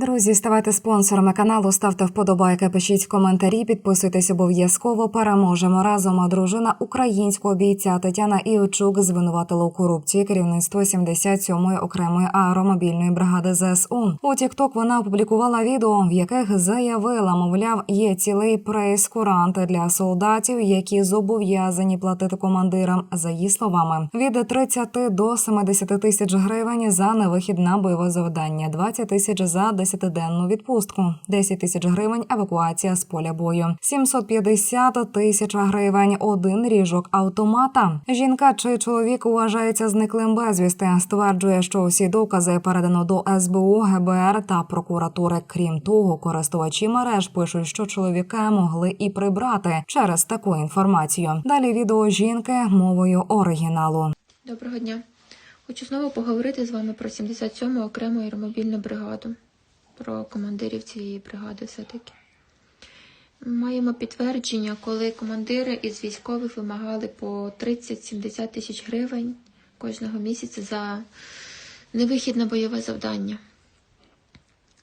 Друзі, ставайте спонсорами каналу, ставте вподобайки, пишіть коментарі, підписуйтесь обов'язково. Переможемо разом. А дружина українського бійця Тетяна Іочук звинуватила у корупції керівництво 77-ї окремої аеромобільної бригади ЗСУ. У TikTok вона опублікувала відео, в яких заявила, мовляв, є цілий прейскурант для солдатів, які зобов'язані платити командирам. За її словами, від 30 до 70 тисяч гривень за невихід на бойове завдання, 20 тисяч за 10-денну відпустку, 10 тисяч гривень евакуація з поля бою, 750 тисяч гривень один ріжок автомата. Жінка чи чоловік вважається зниклим безвісти. Стверджує, що всі докази передано до СБУ, ГБР та прокуратури. Крім того, користувачі мереж пишуть, що чоловіка могли і прибрати через таку інформацію. Далі відео жінки мовою оригіналу. Доброго дня. Хочу знову поговорити з вами про 77-му окрему аеромобільну бригаду, про командирів цієї бригади все-таки. Маємо підтвердження, коли командири із військових вимагали по 30-70 тисяч гривень кожного місяця за невихід на бойове завдання.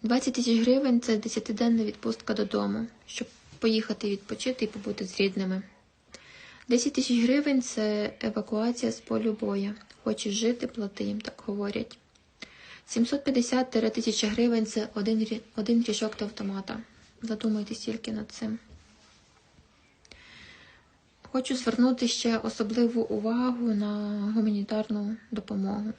20 тисяч гривень це 10-денна відпустка додому, щоб поїхати відпочити і побути з рідними. 10 тисяч гривень це евакуація з полю боя. Хочеш жити, плати їм, так говорять. 750 тисяча гривень це один, один ріжок до автомата. Задумайтесь тільки над цим. Хочу звернути ще особливу увагу на гуманітарну допомогу.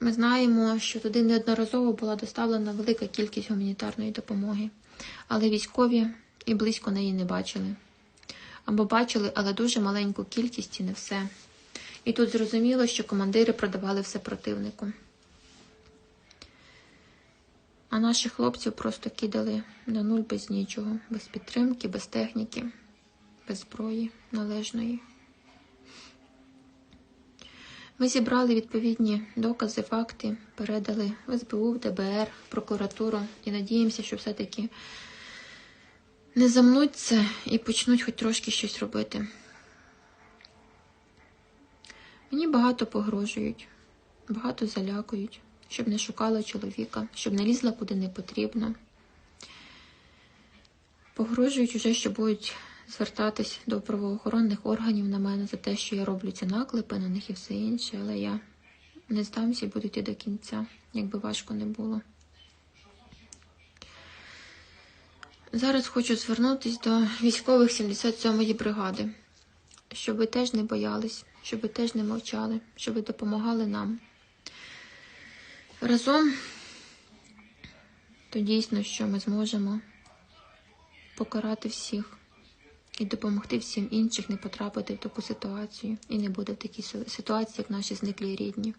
Ми знаємо, що туди неодноразово була доставлена велика кількість гуманітарної допомоги, але військові і близько неї не бачили або бачили, але дуже маленьку кількість і не все. І тут зрозуміло, що командири продавали все противнику. А наших хлопців просто кидали на нуль без нічого, без підтримки, без техніки, без зброї належної. Ми зібрали відповідні докази, факти, передали в СБУ, в ДБР, в прокуратуру і надіємося, що все-таки не замнуть це і почнуть хоч трошки щось робити. Мені багато погрожують, багато залякують, щоб не шукала чоловіка, щоб не лізла куди не потрібно. Погрожують уже, що будуть звертатись до правоохоронних органів на мене за те, що я роблю ці наклепи на них і все інше, але я не здамся і буду йти до кінця, якби важко не було. Зараз хочу звернутися до військових 77-ї бригади, щоб ви теж не боялись, щоб ви теж не мовчали, щоб ви допомагали нам. Разом то дійсно, що ми зможемо покарати всіх і допомогти всім інших не потрапити в таку ситуацію і не буде в такій ситуації, як наші зниклі рідні.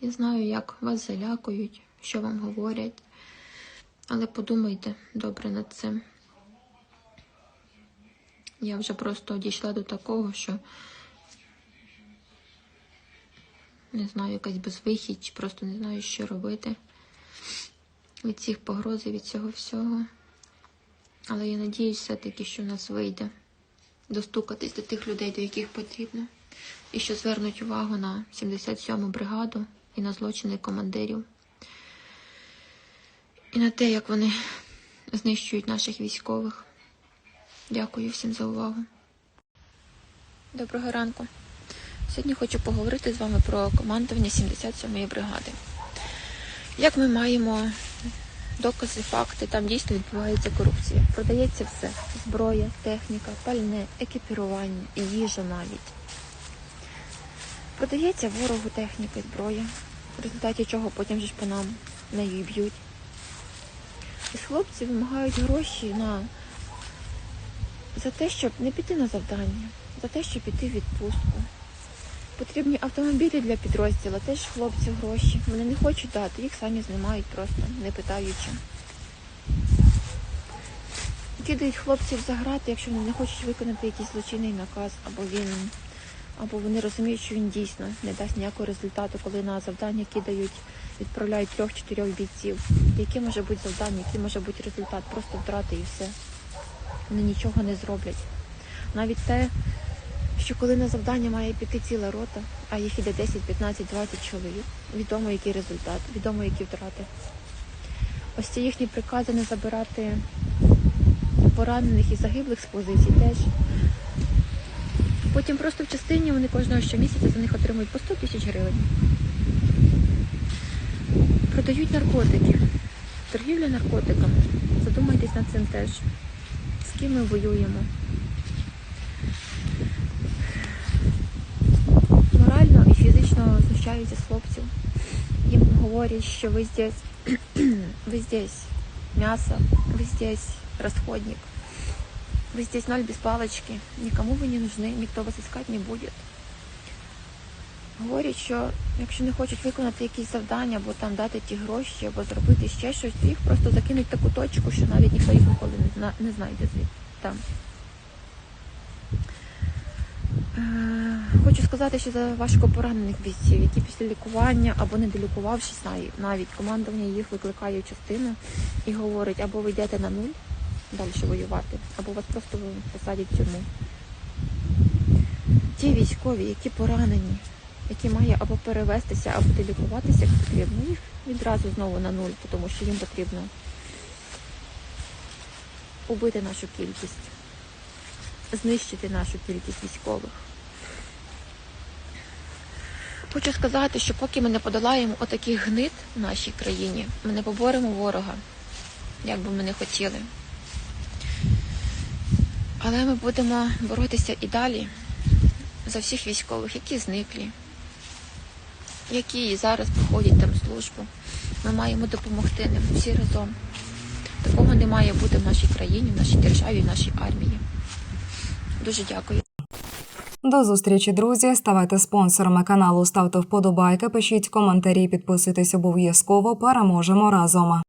Я знаю, як вас залякують, що вам говорять. Але подумайте добре над цим. Я вже просто дійшла до такого, що не знаю, якась безвихідь, просто не знаю, що робити від цих погроз від цього всього. Але я надіюсь все-таки, що в нас вийде достукатись до тих людей, до яких потрібно, і що звернуть увагу на 77-му бригаду і на злочини командирів і на те, як вони знищують наших військових. Дякую всім за увагу. Доброго ранку. Сьогодні хочу поговорити з вами про командування 77-ї бригади. Як ми маємо докази, факти, там дійсно відбувається корупція. Продається все: зброя, техніка, пальне, екіпірування і їжа навіть. Продається ворогу техніка, і зброя, в результаті чого потім же ж по нам нею і б'ють. Із хлопців вимагають гроші на за те, щоб не піти на завдання, за те, щоб піти в відпустку. Потрібні автомобілі для підрозділу, теж хлопці гроші. Вони не хочуть дати, їх самі знімають просто, не питаючи. Кидають хлопців за грати, якщо вони не хочуть виконати якийсь злочинний наказ, або він, або вони розуміють, що він дійсно не дасть ніякого результату, коли на завдання кидають, відправляють трьох-чотирьох бійців. Яке може бути завдання, який може бути результат? Просто втрати і все. Вони нічого не зроблять. Навіть те, що коли на завдання має піти ціла рота, а їх іде 10, 15, 20 чоловік, відомо який результат, відомо які втрати. Ось ці їхні прикази не забирати поранених і загиблих з позицій теж. Потім просто в частині вони кожного щомісяця за них отримують по 100 тисяч гривень. Продають наркотики. Торгівля наркотиками. Задумайтесь над цим теж З ким ми воюємо. Морально і фізично знущаються з хлопців. Їм говорять, що ви здесь, ви здесь мясо, вы здесь расходник, вы здесь ноль без палочки, никому ви не нужны, ніхто вас искать не буде. Говорять, що якщо не хочуть виконати якісь завдання, або там дати ті гроші, або зробити ще щось, їх просто закинуть таку точку, що навіть ніхто їх ніколи не, зна, не знайде звідти там. Е, Хочу сказати, що за важко поранених бійців, які після лікування або не долікувавшись, навіть командування їх викликає частину і говорить, або ви йдете на нуль далі воювати, або вас просто посадять в тюрму. Ті військові, які поранені, які має або перевестися, або долікуватися, як потрібно, їх відразу знову на нуль, тому що їм потрібно убити нашу кількість, знищити нашу кількість військових. Хочу сказати, що поки ми не подолаємо отаких гнид в нашій країні, ми не поборемо ворога, як би ми не хотіли. Але ми будемо боротися і далі за всіх військових, які зниклі, які зараз проходять там службу. Ми маємо допомогти ним всі разом. Такого не має бути в нашій країні, в нашій державі, в нашій армії. Дуже дякую. До зустрічі, друзі. Ставайте спонсорами каналу, ставте вподобайки, пишіть коментарі, підписуйтесь обов'язково. Переможемо разом.